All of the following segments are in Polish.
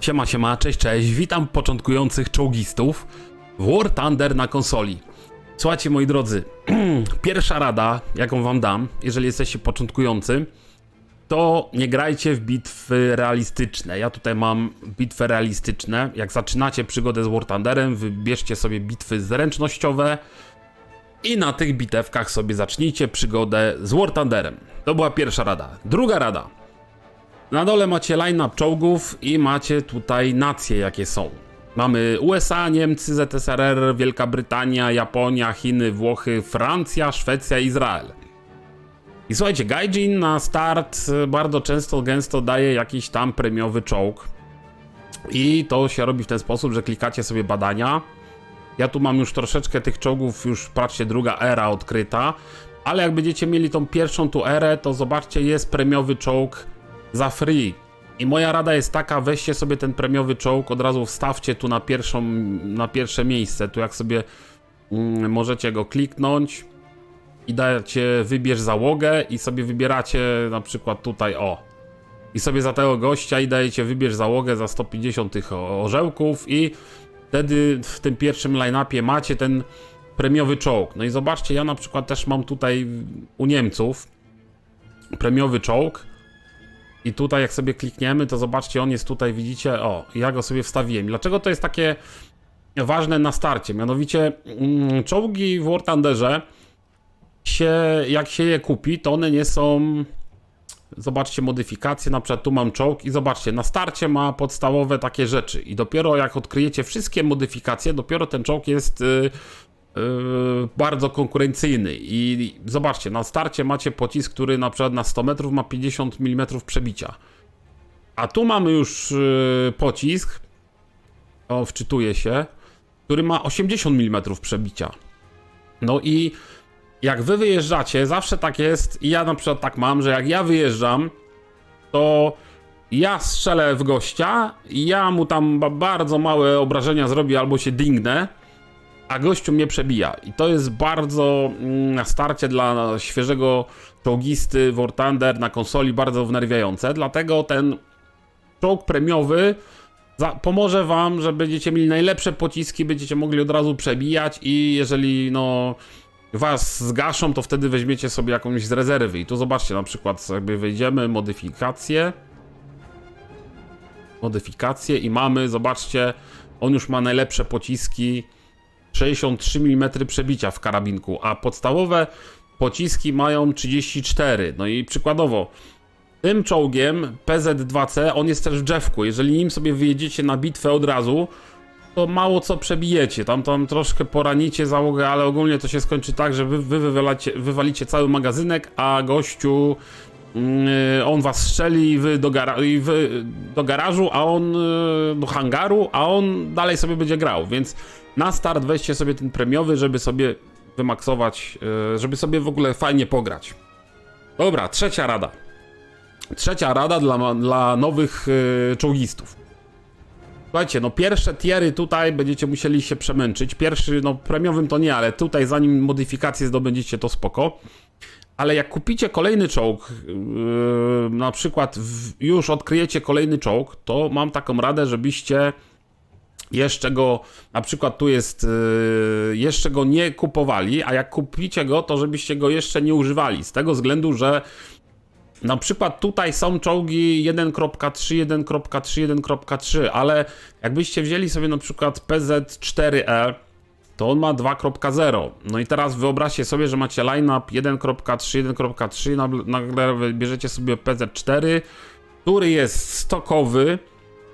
Siema, siema, cześć, cześć. Witam początkujących czołgistów w War Thunder na konsoli. Słuchajcie, moi drodzy, pierwsza rada, jaką wam dam, jeżeli jesteście początkujący, to nie grajcie w bitwy realistyczne. Ja tutaj mam bitwy realistyczne. Jak zaczynacie przygodę z War Thunderem, wybierzcie sobie bitwy zręcznościowe i na tych bitewkach sobie zacznijcie przygodę z War Thunderem. To była pierwsza rada. Druga rada. Na dole macie line-up czołgów i macie tutaj nacje, jakie są. Mamy USA, Niemcy, ZSRR, Wielka Brytania, Japonia, Chiny, Włochy, Francja, Szwecja, Izrael. I słuchajcie, Gaijin na start bardzo często, gęsto daje jakiś tam premiowy czołg. I to się robi w ten sposób, że klikacie sobie badania. Ja tu mam już troszeczkę tych czołgów, już patrzcie, druga era odkryta. Ale jak będziecie mieli tą pierwszą tu erę, to zobaczcie, jest premiowy czołg za free. I moja rada jest taka, weźcie sobie ten premiowy czołg, od razu wstawcie tu na pierwszą, na pierwsze miejsce. Tu jak sobie mm, możecie go kliknąć i dacie wybierz załogę i sobie wybieracie na przykład tutaj o. I sobie za tego gościa i dajecie wybierz załogę za 150 tych orzełków i wtedy w tym pierwszym line-upie macie ten premiowy czołg. No i zobaczcie, ja na przykład też mam tutaj u Niemców premiowy czołg. I tutaj jak sobie klikniemy, to zobaczcie, on jest tutaj, widzicie, o, ja go sobie wstawiłem. Dlaczego to jest takie ważne na starcie? Mianowicie mm, czołgi w War Thunderze się, jak się je kupi, to one nie są Zobaczcie modyfikacje, na przykład tu mam czołg i zobaczcie, na starcie ma podstawowe takie rzeczy i dopiero jak odkryjecie wszystkie modyfikacje, dopiero ten czołg jest y, bardzo konkurencyjny i zobaczcie, na starcie macie pocisk, który na przykład na 100 metrów ma 50 mm przebicia. A tu mamy już y, pocisk, o wczytuje się, który ma 80 mm przebicia. No i jak wy wyjeżdżacie, zawsze tak jest, i ja na przykład tak mam, że jak ja wyjeżdżam, to ja strzelę w gościa, ja mu tam ba- bardzo małe obrażenia zrobię albo się dingnę, a gościu mnie przebija. I to jest bardzo mm, na starcie dla świeżego czołgisty War Thunder na konsoli bardzo wnerwiające, dlatego ten czołg premiowy pomoże wam, że będziecie mieli najlepsze pociski, będziecie mogli od razu przebijać i jeżeli no was zgaszą, to wtedy weźmiecie sobie jakąś z rezerwy. I tu zobaczcie, na przykład sobie wejdziemy, modyfikacje. Modyfikacje i mamy, zobaczcie, on już ma najlepsze pociski. 63 mm przebicia w karabinku, a podstawowe pociski mają 34. No i przykładowo, tym czołgiem PZ-2C, on jest też w drzewku. Jeżeli nim sobie wyjedziecie na bitwę od razu, to mało co przebijecie. Tam, tam troszkę poranicie załogę, ale ogólnie to się skończy tak, że wy, wy wywalicie cały magazynek, a gościu yy, on was strzeli i wy do, gara- i wy do garażu, a on yy, do hangaru, a on dalej sobie będzie grał. Więc na start weźcie sobie ten premiowy, żeby sobie wymaksować, yy, żeby sobie w ogóle fajnie pograć. Dobra, trzecia rada. Trzecia rada dla, dla nowych yy, czołgistów. Słuchajcie, no pierwsze tiery tutaj będziecie musieli się przemęczyć. Pierwszy, no premiowym to nie, ale tutaj zanim modyfikacje zdobędziecie, to spoko. Ale jak kupicie kolejny czołg, yy, na przykład w, już odkryjecie kolejny czołg, to mam taką radę, żebyście jeszcze go, na przykład tu jest, yy, jeszcze go nie kupowali, a jak kupicie go, to żebyście go jeszcze nie używali. Z tego względu, że na przykład tutaj są czołgi 1.3, 1.3, 1.3, ale jakbyście wzięli sobie na przykład PZ4E, to on ma 2.0. No i teraz wyobraźcie sobie, że macie line-up 1.3, 1.3, nagle- nagle bierzecie sobie PZ4, który jest stokowy,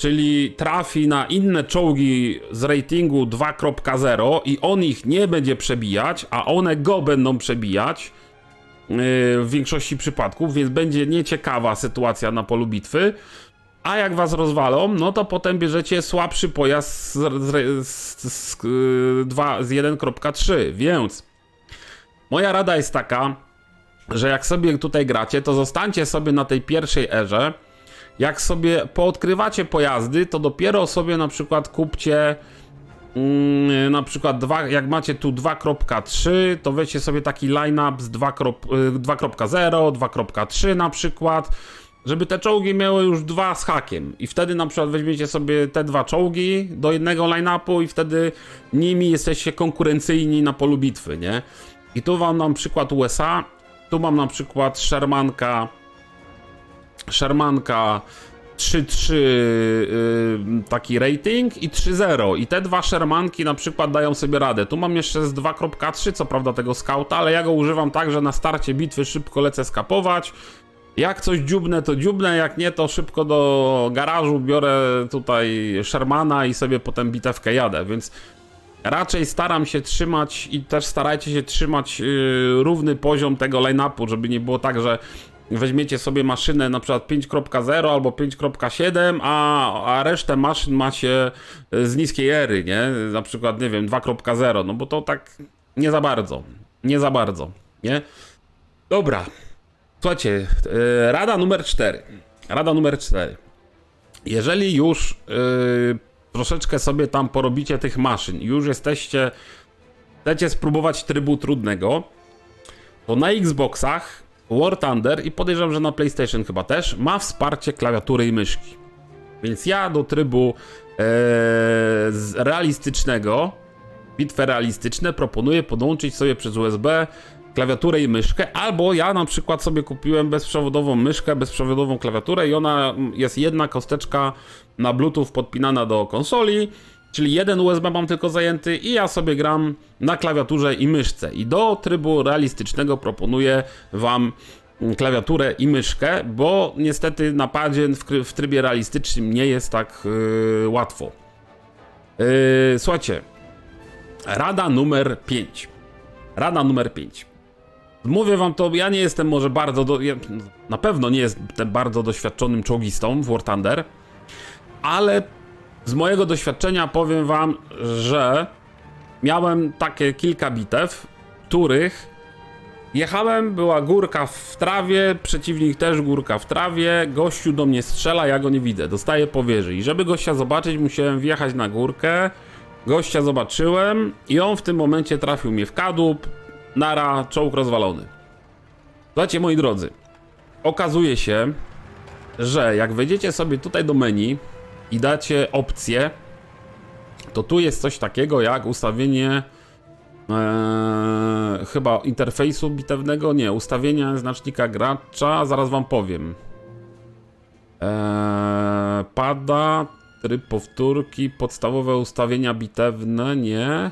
czyli trafi na inne czołgi z ratingu 2.0 i on ich nie będzie przebijać, a one go będą przebijać yy, w większości przypadków, więc będzie nieciekawa sytuacja na polu bitwy. A jak was rozwalą, no to potem bierzecie słabszy pojazd z, z, z, z, yy, dwa- z 1.3, więc moja rada jest taka, że jak sobie tutaj gracie, to zostańcie sobie na tej pierwszej erze. Jak sobie poodkrywacie pojazdy, to dopiero sobie na przykład kupcie Mm, na przykład dwa, jak macie tu 2.3, to weźcie sobie taki line-up z 2.0, 2.3 na przykład żeby te czołgi miały już dwa z hakiem. I wtedy na przykład weźmiecie sobie te dwa czołgi do jednego line-upu i wtedy nimi jesteście konkurencyjni na polu bitwy, nie? I tu wam mam przykład USA, tu mam na przykład Shermanka, Shermanka 3-3 yy, taki rating i 3-0 i te dwa Shermanki na przykład dają sobie radę. Tu mam jeszcze z 2.3, co prawda tego skauta, ale ja go używam tak, że na starcie bitwy szybko lecę skapować. Jak coś dziubnę, to dziubnę, jak nie, to szybko do garażu biorę tutaj Shermana i sobie potem bitewkę jadę, więc raczej staram się trzymać i też starajcie się trzymać yy, równy poziom tego line-upu, żeby nie było tak, że weźmiecie sobie maszynę na przykład 5.0 albo 5.7, a, a resztę maszyn macie z niskiej ery, nie? Na przykład, nie wiem, 2.0, no bo to tak nie za bardzo, nie za bardzo, nie? Dobra, słuchajcie, yy, rada numer 4, rada numer 4. Jeżeli już yy, troszeczkę sobie tam porobicie tych maszyn, już jesteście, chcecie spróbować trybu trudnego, to na Xboxach War Thunder i podejrzewam, że na PlayStation chyba też ma wsparcie klawiatury i myszki. Więc ja do trybu e, realistycznego, bitwę realistyczne, proponuję podłączyć sobie przez USB klawiaturę i myszkę, albo ja na przykład sobie kupiłem bezprzewodową myszkę, bezprzewodową klawiaturę i ona jest jedna kosteczka na Bluetooth podpinana do konsoli, czyli jeden USB mam tylko zajęty i ja sobie gram na klawiaturze i myszce. I do trybu realistycznego proponuję wam klawiaturę i myszkę, bo niestety na padzie w, trybie realistycznym nie jest tak yy, łatwo. Yy, słuchajcie, rada numer 5. Rada numer 5. Mówię wam to, ja nie jestem może bardzo, do, ja, na pewno nie jestem bardzo doświadczonym czołgistą w War Thunder, ale z mojego doświadczenia powiem wam, że miałem takie kilka bitew, których jechałem, była górka w trawie, przeciwnik też górka w trawie, gościu do mnie strzela, ja go nie widzę, dostaję powierzy. I żeby gościa zobaczyć, musiałem wjechać na górkę, gościa zobaczyłem i on w tym momencie trafił mnie w kadłub, nara, czołg rozwalony. Słuchajcie, moi drodzy, okazuje się, że jak wejdziecie sobie tutaj do menu i dacie opcję, to tu jest coś takiego jak ustawienie e, chyba interfejsu bitewnego, nie, ustawienia znacznika gracza, zaraz wam powiem. E, pada, tryb powtórki, podstawowe ustawienia bitewne, nie.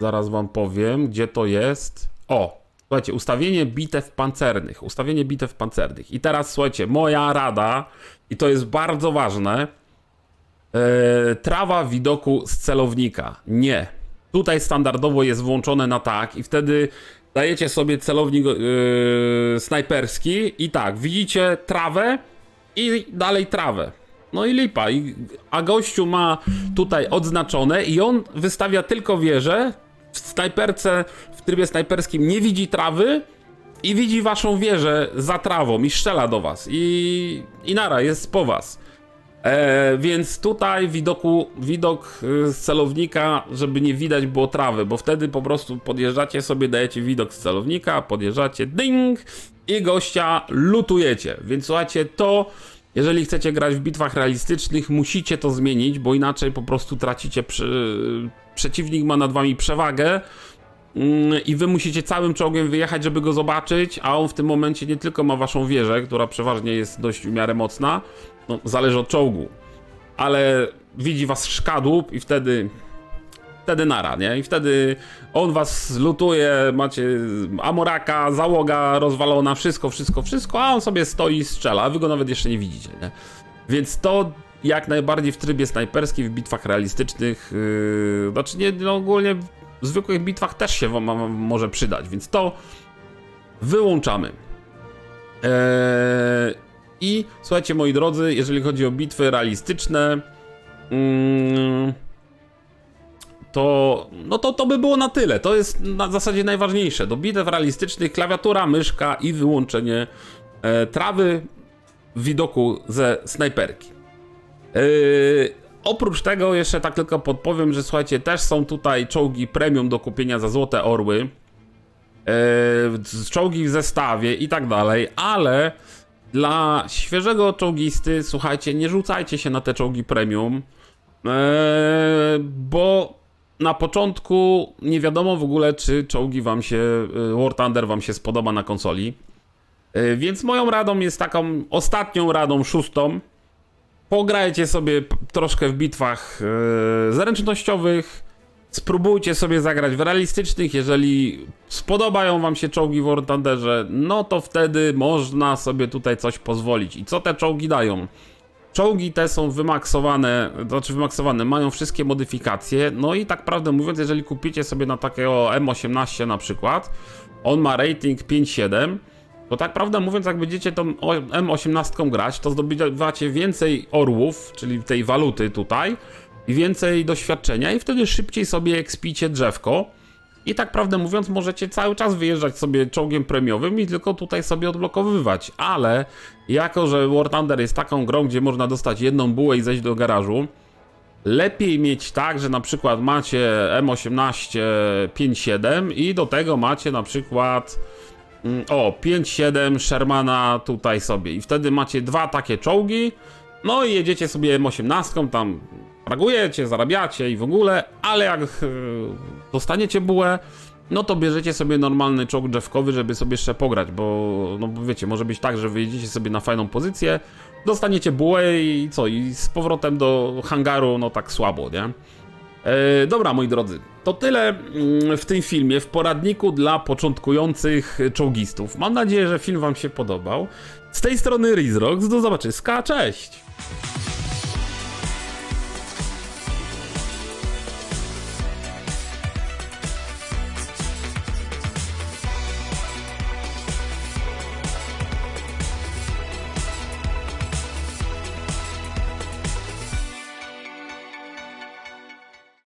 Zaraz wam powiem, gdzie to jest. O, słuchajcie, ustawienie bitew pancernych. Ustawienie bitew pancernych. I teraz słuchajcie, moja rada, i to jest bardzo ważne. E, trawa widoku z celownika. Nie. Tutaj standardowo jest włączone na tak, i wtedy dajecie sobie celownik e, snajperski, i tak, widzicie trawę i dalej trawę. No i lipa. I, a gościu ma tutaj odznaczone i on wystawia tylko wieżę. W snajperce, w trybie snajperskim nie widzi trawy i widzi waszą wieżę za trawą i strzela do was. I, i nara, jest po was. E, więc tutaj widoku, widok y, z celownika, żeby nie widać było trawy, bo wtedy po prostu podjeżdżacie sobie, dajecie widok z celownika, podjeżdżacie, ding i gościa lutujecie. Więc słuchajcie, to jeżeli chcecie grać w bitwach realistycznych, musicie to zmienić, bo inaczej po prostu tracicie. Przy... Przeciwnik ma nad wami przewagę. mm, I wy musicie całym czołgiem wyjechać, żeby go zobaczyć, a on w tym momencie nie tylko ma waszą wieżę, która przeważnie jest dość w miarę mocna, no, zależy od czołgu, ale widzi was szkadłup i wtedy wtedy nara, nie? I wtedy on was lutuje, macie amoraka, załoga rozwalona, wszystko, wszystko, wszystko, a on sobie stoi i strzela, a wy go nawet jeszcze nie widzicie, nie? Więc to jak najbardziej w trybie snajperskim, w bitwach realistycznych, yy, znaczy nie, no ogólnie w zwykłych bitwach też się wam, może przydać, więc to wyłączamy. Eee, I słuchajcie, moi drodzy, jeżeli chodzi o bitwy realistyczne, mm, to, no to to by było na tyle. To jest na zasadzie najważniejsze. Do bitew realistycznych klawiatura, myszka i wyłączenie e, trawy w widoku ze snajperki. E, oprócz tego jeszcze tak tylko podpowiem, że słuchajcie, też są tutaj czołgi premium do kupienia za złote orły. z czołgi w zestawie i tak dalej, ale dla świeżego czołgisty, słuchajcie, nie rzucajcie się na te czołgi premium, e, bo na początku nie wiadomo w ogóle, czy czołgi wam się, e, War Thunder wam się spodoba na konsoli. E, Więc moją radą jest taką ostatnią radą, szóstą. Pograjcie sobie troszkę w bitwach e, zręcznościowych. Spróbujcie sobie zagrać w realistycznych. Jeżeli spodobają wam się czołgi w War Thunderze, no to wtedy można sobie tutaj coś pozwolić. I co te czołgi dają? Czołgi te są wymaksowane, znaczy wymaksowane, mają wszystkie modyfikacje. No i tak prawdę mówiąc, jeżeli kupicie sobie na takiego M18 na przykład, on ma rating 5.7, to tak prawdę mówiąc, jak będziecie tą o- M18 grać, to zdobywacie więcej orłów, czyli tej waluty tutaj, i więcej doświadczenia, i wtedy szybciej sobie ekspicie drzewko. I tak prawdę mówiąc, możecie cały czas wyjeżdżać sobie czołgiem premiowym i tylko tutaj sobie odblokowywać. Ale jako, że War Thunder jest taką grą, gdzie można dostać jedną bułę i zejść do garażu, lepiej mieć tak, że na przykład macie M18 5.7 i do tego macie na przykład mm, o 5.7 Shermana tutaj sobie i wtedy macie dwa takie czołgi no i jedziecie sobie M18 tam fragujecie, zarabiacie i w ogóle, ale jak e, dostaniecie bułę no to bierzecie sobie normalny czołg drzewkowy, żeby sobie jeszcze pograć, bo no bo wiecie, może być tak, że wyjedziecie sobie na fajną pozycję, dostaniecie bułę i co, i z powrotem do hangaru, no tak słabo, nie? E, dobra, moi drodzy, to tyle mm, w tym filmie, w poradniku dla początkujących czołgistów. Mam nadzieję, że film wam się podobał. Z tej strony Rizrox, do zobaczyska, cześć!